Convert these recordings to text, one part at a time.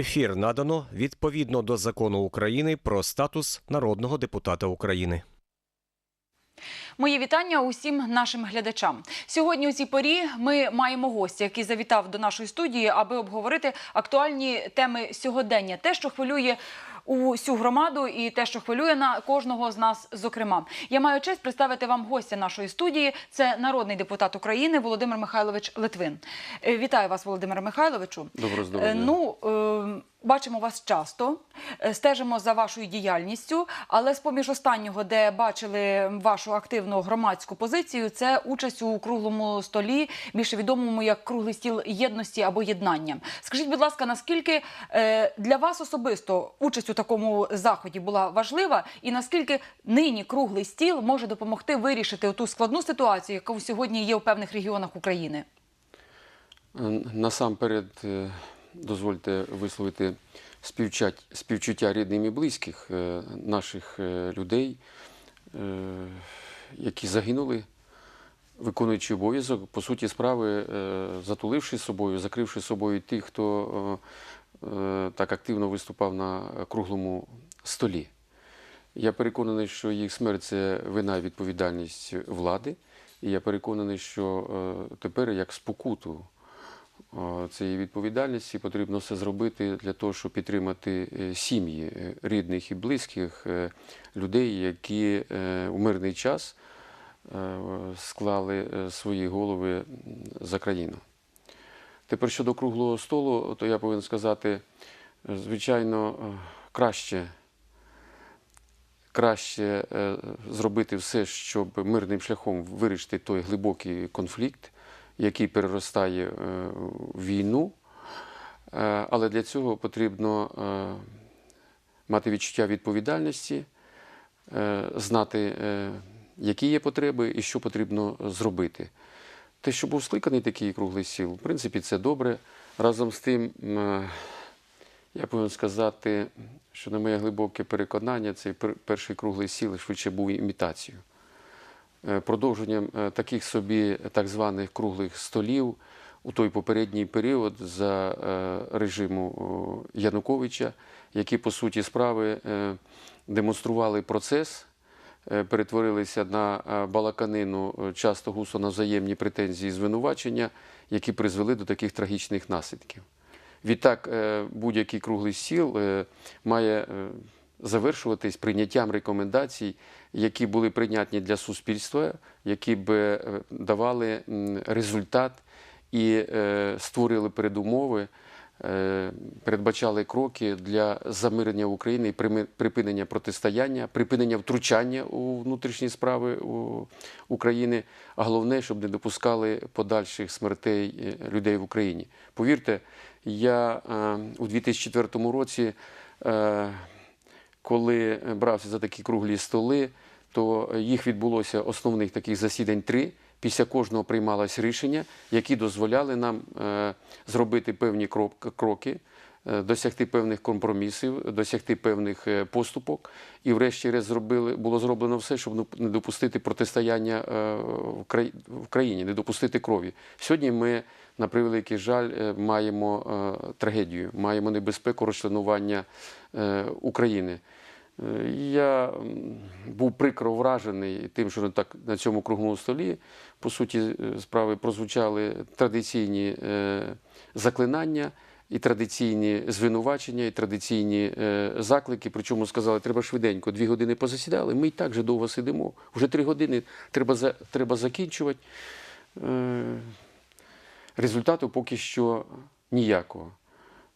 Ефір надано відповідно до закону України про статус народного депутата України. Мої вітання усім нашим глядачам. Сьогодні у цій порі ми маємо гостя, який завітав до нашої студії, аби обговорити актуальні теми сьогодення, те, що хвилює усю громаду, і те, що хвилює на кожного з нас. Зокрема, я маю честь представити вам гостя нашої студії. Це народний депутат України Володимир Михайлович Литвин. Е, Вітаю вас, Володимире Михайловичу. Доброго здоров'я. Е, Ну е, бачимо вас часто, е, стежимо за вашою діяльністю, але з поміж останнього, де бачили вашу активну громадську позицію, це участь у круглому столі, більше відомому як круглий стіл єдності або єднання. Скажіть, будь ласка, наскільки е, для вас особисто участь у такому заході була важлива, і наскільки нині круглий стіл може допомогти вирішити ту складну ситуацію, яка сьогодні є у певних регіонах України? Е, Насамперед, дозвольте висловити співчуття рідним і близьких е, наших е, людей, е, які загинули, виконуючи обов'язок, по суті справи, затуливши собою, закривши собою тих, хто так активно виступав на круглому столі. Я переконаний, що їх смерть це вина і відповідальність влади. І я переконаний, що тепер як спокуту цієї відповідальності потрібно все зробити для того, щоб підтримати е, сім'ї е, рідних і близьких е, людей, які у мирний час склали свої голови за країну. Тепер щодо круглого столу, то я повинен сказати, звичайно, краще краще зробити все, щоб мирним шляхом вирішити той глибокий конфлікт, який переростає е, в війну. Е, Але для цього потрібно е, мати відчуття відповідальності, знати, які є потреби і що потрібно зробити. Те, що був скликаний такий круглий стіл, в принципі, це добре. Разом з тим, я повинен сказати, що на моє глибоке переконання, цей пер- перший круглий стіл швидше був імітацією. Е, Продовженням е, таких собі так званих круглих столів у той попередній період за е, режиму Януковича, які по суті справи демонстрували процес, перетворилися на балаканину, часто густо на взаємні претензії і звинувачення, які призвели до таких трагічних наслідків. Відтак, будь-який круглий стіл е, має завершуватись прийняттям рекомендацій, які були прийнятні для суспільства, які б е, давали результат і е, створили передумови, е, передбачали кроки для замирення України і припинення протистояння, припинення втручання у внутрішні справи України, а головне, щоб не допускали подальших смертей людей в Україні. Повірте, я у 2004 році, коли брався за такі круглі столи, то їх відбулося основних таких засідань три. Після кожного приймалось рішення, які дозволяли нам е, зробити певні кроки, е, досягти певних компромісів, досягти певних е, поступок. І, врешті-решт, зробили було зроблено все, щоб не допустити протистояння е, в країні, не допустити крові. Сьогодні ми, на превеликий жаль, е, маємо е, трагедію, маємо небезпеку розчленування е, України. Я був прикро вражений тим, що так на цьому круглому столі, по суті, справи прозвучали традиційні заклинання, і традиційні звинувачення, і традиційні заклики. Причому сказали, треба швиденько, дві години позасідали. Ми і так же довго сидимо. Вже три години треба, за, треба закінчувати. Результату поки що ніякого.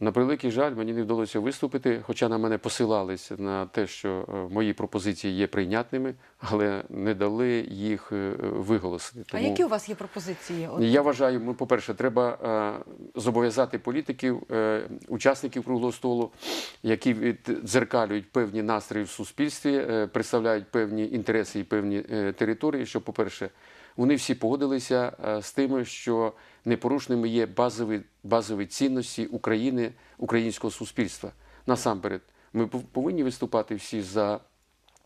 На превеликий жаль, мені не вдалося виступити, хоча на мене посилалися на те, що е, мої пропозиції є прийнятними, але не дали їх е, виголосити. А які у вас є пропозиції? От Я вважаю, ну, по-перше, треба е, зобов'язати політиків, учасників круглого столу, які віддзеркалюють певні настрої в суспільстві, представляють певні інтереси і певні території. Що, по-перше, вони всі погодилися з тим, що непорушними є базові, базові цінності України, українського суспільства. Насамперед, ми пов- повинні виступати всі за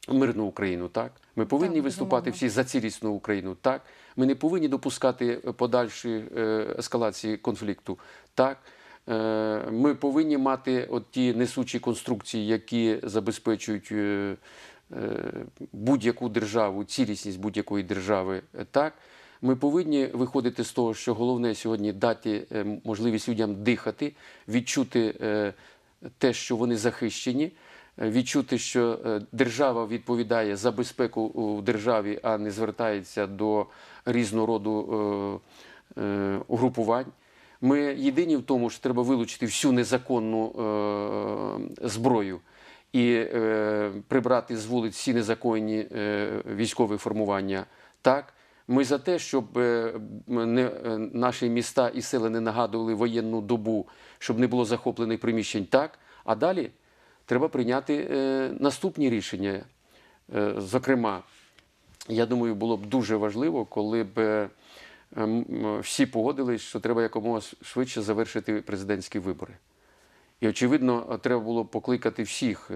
мирну Україну, так? Ми повинні Так, виступати всі за цілісну Україну, так? Ми не повинні допускати подальшої е, ескалації конфлікту, так? е, ми повинні мати от ті несучі конструкції, які забезпечують е, е, будь-яку державу, цілісність будь-якої держави. е, Так, ми повинні виходити з того, що головне сьогодні дати е, можливість людям дихати, відчути е, те, що вони захищені. е, Відчути, що держава відповідає за безпеку у державі, а не звертається до різного роду угрупувань. Ми єдині в тому, що треба вилучити всю незаконну зброю і прибрати з вулиць всі незаконні військові формування. Так, ми за те, щоб е, е, наші міста і села не нагадували воєнну добу, щоб не було захоплених приміщень. Так, а далі треба прийняти е, наступні рішення. Зокрема, я думаю, було б дуже важливо, коли б всі погодились, що треба якомога швидше завершити президентські вибори. І, очевидно, треба було покликати всіх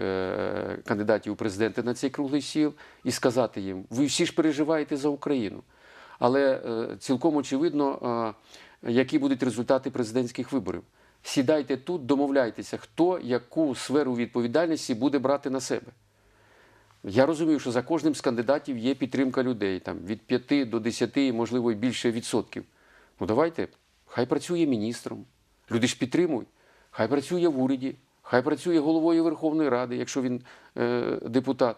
кандидатів у президенти на цей круглий сіл і сказати їм: ви всі ж переживаєте за Україну. Але е, цілком очевидно, е, які будуть результати президентських виборів. Сідайте тут, домовляйтеся, хто яку сферу відповідальності буде брати на себе. Я розумію, що за кожним з кандидатів є підтримка людей там, від 5 до 10, можливо, і більше відсотків. Ну давайте, хай працює міністром. Люди ж підтримують. Хай працює в уряді, хай працює головою Верховної Ради, якщо він е, депутат.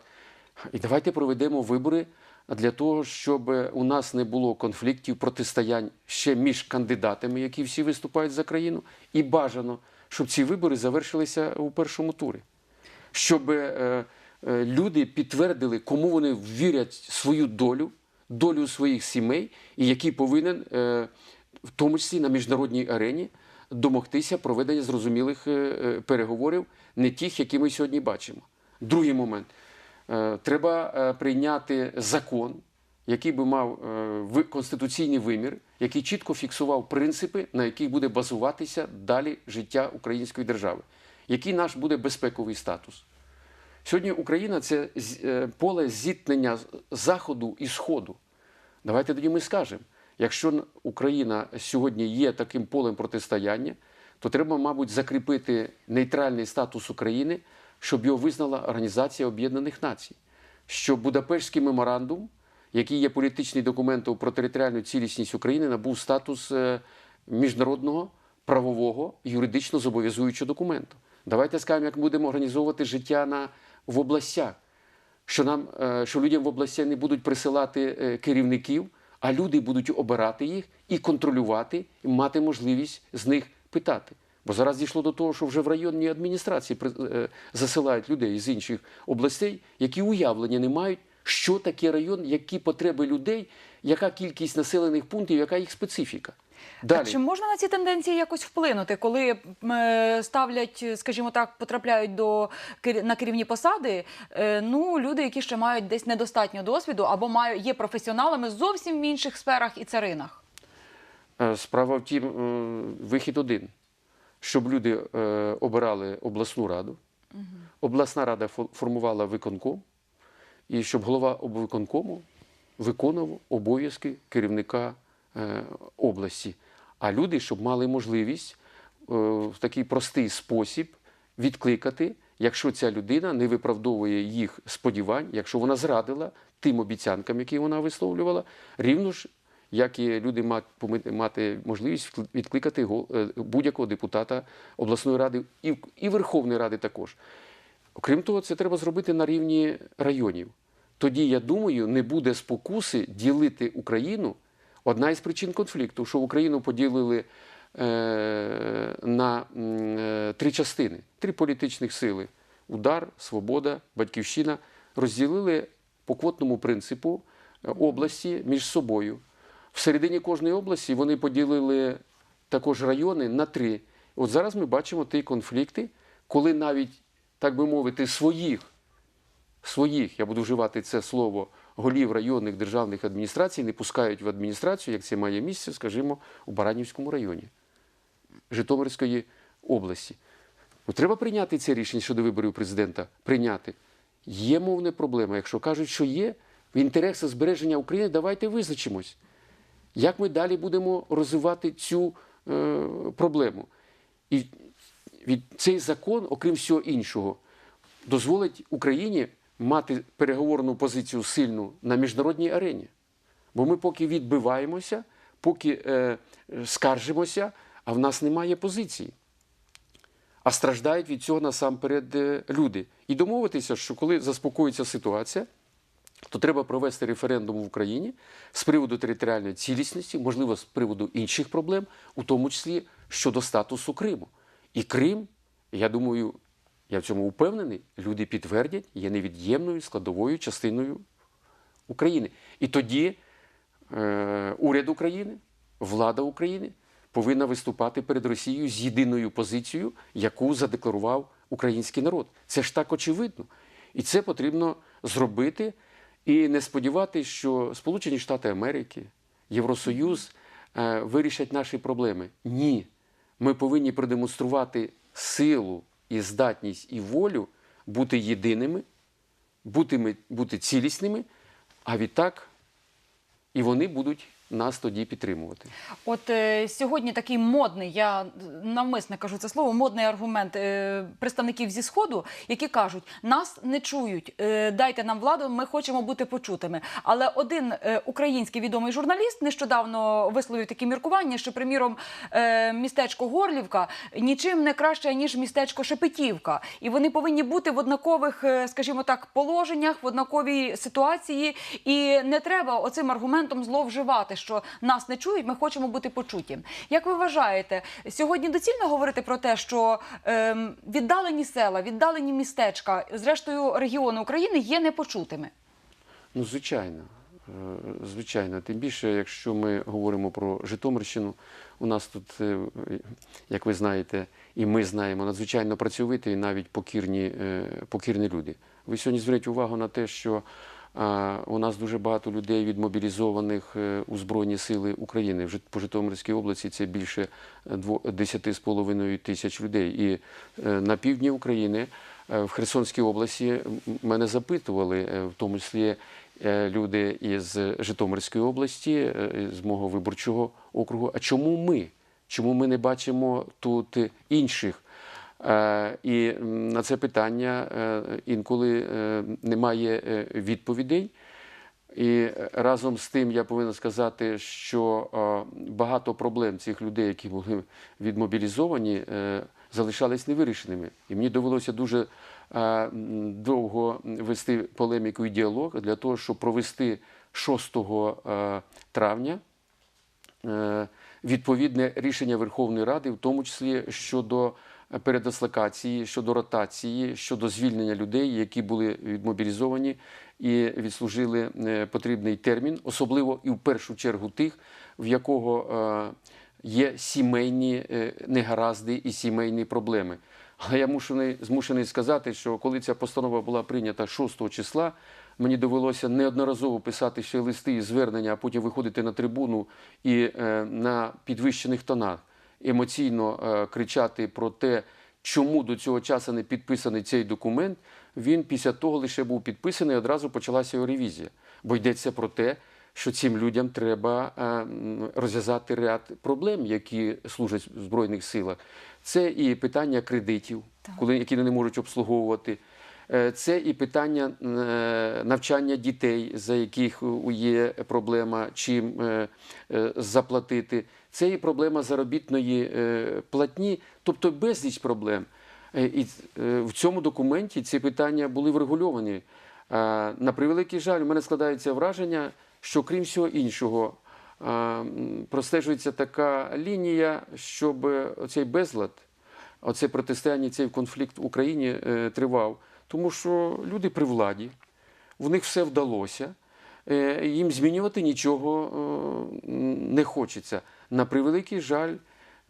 І давайте проведемо вибори для того, щоб у нас не було конфліктів, протистоянь ще між кандидатами, які всі виступають за країну, і бажано, щоб ці вибори завершилися у першому турі щоб е, е, люди підтвердили, кому вони вірять свою долю, долю своїх сімей, і який повинен, е, в тому числі на міжнародній арені, домогтися проведення зрозумілих переговорів, не тих, які ми сьогодні бачимо. Другий момент. Е, Треба е, прийняти закон, який би мав е, конституційний вимір, який чітко фіксував принципи, на яких буде базуватися далі життя української держави. Який наш буде безпековий статус? Сьогодні Україна це поле зіткнення заходу і сходу. Давайте тоді ми скажемо, якщо Україна сьогодні є таким полем протистояння, то треба, мабуть, закріпити нейтральний статус України, щоб його визнала Організація Об'єднаних Націй. Що Будапештський меморандум, який є політичним документом про територіальну цілісність України, набув статус е, міжнародного правового юридично зобов'язуючого документу. Давайте скажемо, як будемо організовувати життя на, в областях що нам е, що людям в областях не будуть присилати е, керівників, а люди будуть обирати їх і контролювати, і мати можливість з них питати. Бо зараз дійшло до того, що вже в районній адміністрації е, засилають людей з інших областей, які уявлення не мають, що таке район, які потреби людей, яка кількість населених пунктів, яка їх специфіка. Далі. А чи можна на ці тенденції якось вплинути, коли е, ставлять, скажімо так, потрапляють до на керівні посади? е, Ну, люди, які ще мають десь недостатньо досвіду або мають є професіоналами зовсім в інших сферах і царинах? Справа в тім, вихід один, щоб люди е, обирали обласну раду, обласна рада фо- формувала виконком, і щоб голова обвиконкому виконував обов'язки керівника е, області. А люди, щоб мали можливість е, в такий простий спосіб відкликати, якщо ця людина не виправдовує їх сподівань, якщо вона зрадила тим обіцянкам, які вона висловлювала, рівно ж як і люди поми- мати можливість відкликати е, будь-якого депутата обласної ради і, Верховної Ради також. Окрім того, це треба зробити на рівні районів. Тоді, я думаю, не буде спокуси ділити Україну. Одна із причин конфлікту, що Україну поділили е, на е, три частини, три політичних сили: удар, свобода, батьківщина розділили по квотному принципу області між собою. Всередині кожної області вони поділили також райони на три. От зараз ми бачимо ті конфлікти, коли навіть, так би мовити, своїх, своїх, я буду вживати це слово, голів районних державних адміністрацій не пускають в адміністрацію, як це має місце, скажімо, у Баранівському районі Житомирської області. Ну, треба прийняти це рішення щодо виборів президента. Прийняти. Є мовна проблема. Якщо кажуть, що є, в інтересах збереження України, давайте визначимось. Як ми далі будемо розвивати цю е, проблему? І від цей закон, окрім всього іншого, дозволить Україні мати переговорну позицію сильну на міжнародній арені. Бо ми поки відбиваємося, поки е, скаржимося, а в нас немає позиції. А страждають від цього насамперед е, люди. І домовитися, що коли заспокоїться ситуація, то треба провести референдум в Україні з приводу територіальної цілісності, можливо, з приводу інших проблем, у тому числі щодо статусу Криму. І Крим, я думаю, я в цьому впевнений, люди підтвердять, є невід'ємною складовою частиною України. І тоді е, уряд України, влада України повинна виступати перед Росією з єдиною позицією, яку задекларував український народ. Це ж так очевидно. І це потрібно зробити і не сподіватися, що Сполучені Штати Америки, Євросоюз е, вирішать наші проблеми. Ні. Ми повинні продемонструвати силу і здатність і волю бути єдиними, бути, бути цілісними, а відтак і вони будуть нас тоді підтримувати. От е, сьогодні такий модний, я навмисне кажу це слово, модний аргумент е, представників зі сходу, які кажуть, нас не чують, е, дайте нам владу, ми хочемо бути почутими. Але один е, український відомий журналіст нещодавно висловив такі міркування, що, приміром, е, містечко Горлівка нічим не краще ніж містечко Шепетівка, і вони повинні бути в однакових, е, скажімо так, положеннях, в однаковій ситуації, і не треба оцим аргументом зловживати, що нас не чують, ми хочемо бути почуті. Як ви вважаєте, сьогодні доцільно говорити про те, що ем, віддалені села, віддалені містечка, зрештою регіони України є непочутими? Ну, звичайно. Е, Звичайно, тим більше, якщо ми говоримо про Житомирщину, у нас тут, е, як ви знаєте, і ми знаємо, надзвичайно працьовиті і навіть покірні, е, покірні люди. Ви сьогодні зверніть увагу на те, що у нас дуже багато людей відмобілізованих е, у Збройні Сили України. По Житомирській області це більше дво- 10,5 тисяч людей. І е, на півдні України, е, в Херсонській області, мене запитували, в тому числі люди із Житомирської області, з мого виборчого округу. А чому ми? Чому ми не бачимо тут інших? Е, І на це питання е, інколи е, немає відповідей. І разом з тим я повинен сказати, що багато проблем цих людей, які були відмобілізовані, залишались невирішеними. І мені довелося дуже довго вести полеміку і діалог для того, щоб провести 6 е, травня відповідне рішення Верховної Ради, в тому числі щодо передислокації, щодо ротації, щодо звільнення людей, які були відмобілізовані і відслужили е, потрібний термін, особливо і в першу чергу тих, в якого е, є сімейні е, негаразди і сімейні проблеми. Але я мушений, змушений сказати, що коли ця постанова була прийнята 6 числа, мені довелося неодноразово писати ще листи і звернення, а потім виходити на трибуну і на підвищених тонах емоційно е, кричати про те, чому до цього часу не підписаний цей документ. Він після того лише був підписаний, і одразу почалася його ревізія. Бо йдеться про те, що цим людям треба е, розв'язати ряд проблем, які служать в Збройних силах. Це і питання кредитів, коли, які вони не можуть обслуговувати. Е, Це і питання навчання дітей, за яких є проблема, чим заплатити. Це і проблема заробітної е, платні, тобто безліч проблем. Е, І е, в цьому документі ці питання були врегульовані. На превеликий жаль, у мене складається враження, що крім всього іншого, простежується така лінія, щоб оцей безлад, оце протистояння, цей конфлікт в Україні тривав. Тому що люди при владі, в них все вдалося, їм змінювати нічого не хочеться. На превеликий жаль,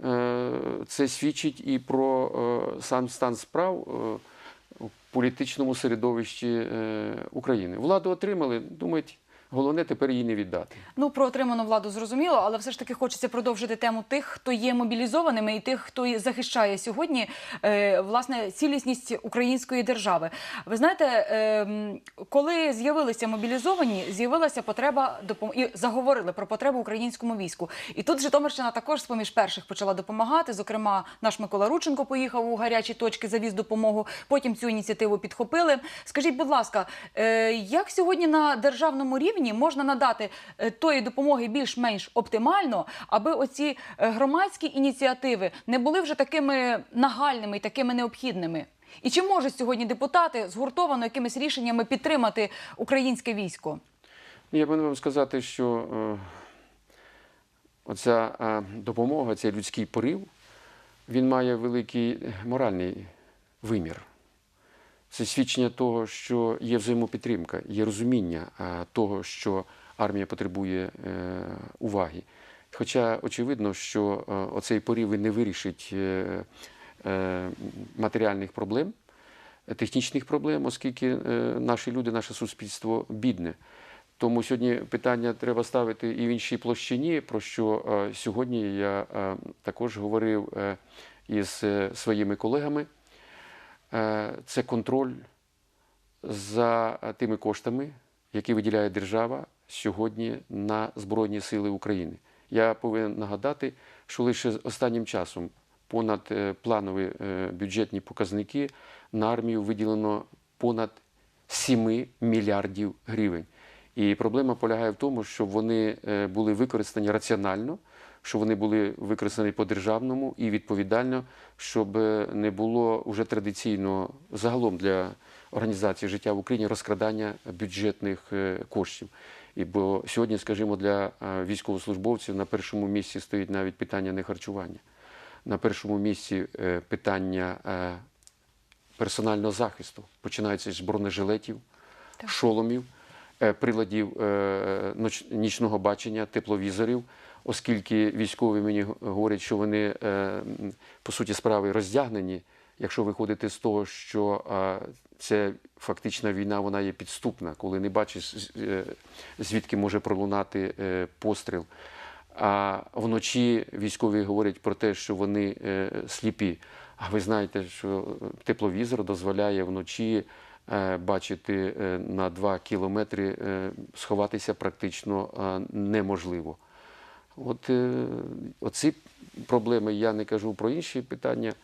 е, це свідчить і про е, сам стан справ е, в політичному середовищі е, України. Владу отримали, думають, Головне тепер її не віддати. Ну, про отриману владу зрозуміло, але все ж таки хочеться продовжити тему тих, хто є мобілізованими, і тих, хто захищає сьогодні е, власне цілісність української держави. Ви знаєте, е, коли з'явилися мобілізовані, з'явилася потреба допом... і заговорили про потребу українському війську. І тут Житомирщина також з поміж перших почала допомагати. Зокрема, наш Микола Рученко поїхав у гарячі точки, завіз допомогу. Потім цю ініціативу підхопили. Скажіть, будь ласка, е, як сьогодні на державному рівні можна надати е, тої допомоги більш-менш оптимально, аби оці е, громадські ініціативи не були вже такими нагальними і такими необхідними? І чи можуть сьогодні депутати згуртовано якимись рішеннями підтримати українське військо? Я повинен вам сказати, що е, оця допомога, цей людський порив, він має великий моральний вимір. Це свідчення того, що є взаємопідтримка, є розуміння того, що армія потребує е, уваги. Хоча очевидно, що е, оцей порив він не вирішить е, матеріальних проблем, технічних проблем, оскільки наші люди, наше суспільство бідне. Тому сьогодні питання треба ставити і в іншій площині, про що сьогодні я також говорив із своїми колегами. Е, Це контроль за тими коштами, які виділяє держава сьогодні на Збройні Сили України. Я повинен нагадати, що лише останнім часом понад е, планові е, бюджетні показники на армію виділено понад 7 мільярдів гривень. І проблема полягає в тому, щоб вони були використані раціонально, щоб вони були використані по-державному і відповідально, щоб не було вже традиційно загалом для організації життя в Україні розкрадання бюджетних е, коштів. І бо сьогодні, скажімо, для е, військовослужбовців на першому місці стоїть навіть питання не харчування. На першому місці е, питання персонального захисту. Починається з бронежилетів, Так. шоломів, приладів нічного бачення, тепловізорів, оскільки військові мені говорять, що вони е, по суті справи роздягнені. Якщо виходити з того, що це фактична війна, вона є підступна, коли не бачиш, е, звідки може пролунати е, постріл. А вночі військові говорять про те, що вони сліпі. А ви знаєте, що тепловізор дозволяє вночі бачити на 2 кілометри, сховатися практично неможливо. От е, оці проблеми я не кажу про інші питання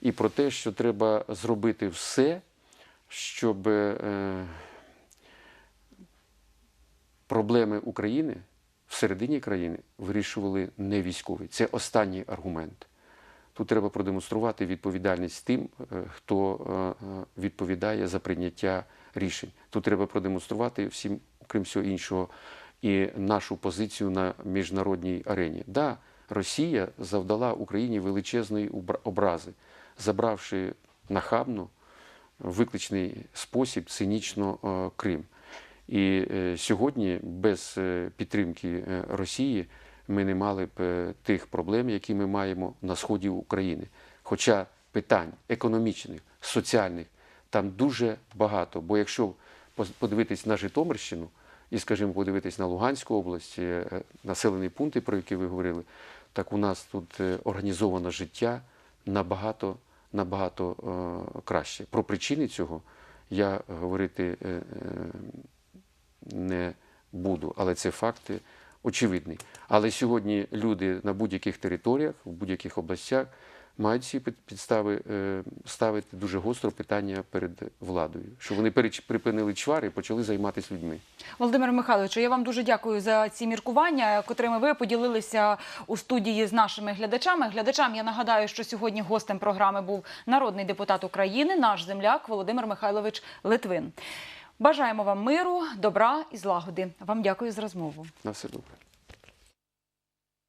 і про те, що треба зробити все, щоб е, проблеми України всередині країни вирішували не військові. Це останній аргумент. Тут треба продемонструвати відповідальність тим, е, хто відповідає за прийняття рішень. Тут треба продемонструвати всім, крім всього іншого, і нашу позицію на міжнародній арені. Да, Росія завдала Україні величезної образи, забравши нахабно, викличний спосіб цинічно е, Крим. І е, сьогодні без е, підтримки Росії ми не мали б тих проблем, які ми маємо на сході України. Хоча питань економічних, соціальних там дуже багато. Бо якщо подивитись на Житомирщину і, скажімо, подивитись на Луганську область, е, населені пункти, про які ви говорили, так у нас тут е, організоване життя набагато, набагато е, краще. Про причини цього я говорити не буду, але це факти очевидні. Але сьогодні люди на будь-яких територіях, в будь-яких областях мають ці під- підстави е, ставити дуже гостро питання перед владою, щоб вони припинили чвари і почали займатися людьми. Володимир Михайловичу, я вам дуже дякую за ці міркування, котрими ви поділилися у студії з нашими глядачами. Глядачам я нагадаю, що сьогодні гостем програми був народний депутат України, наш земляк Володимир Михайлович Литвин. Бажаємо вам миру, добра і злагоди. Вам дякую за розмову. На все добре.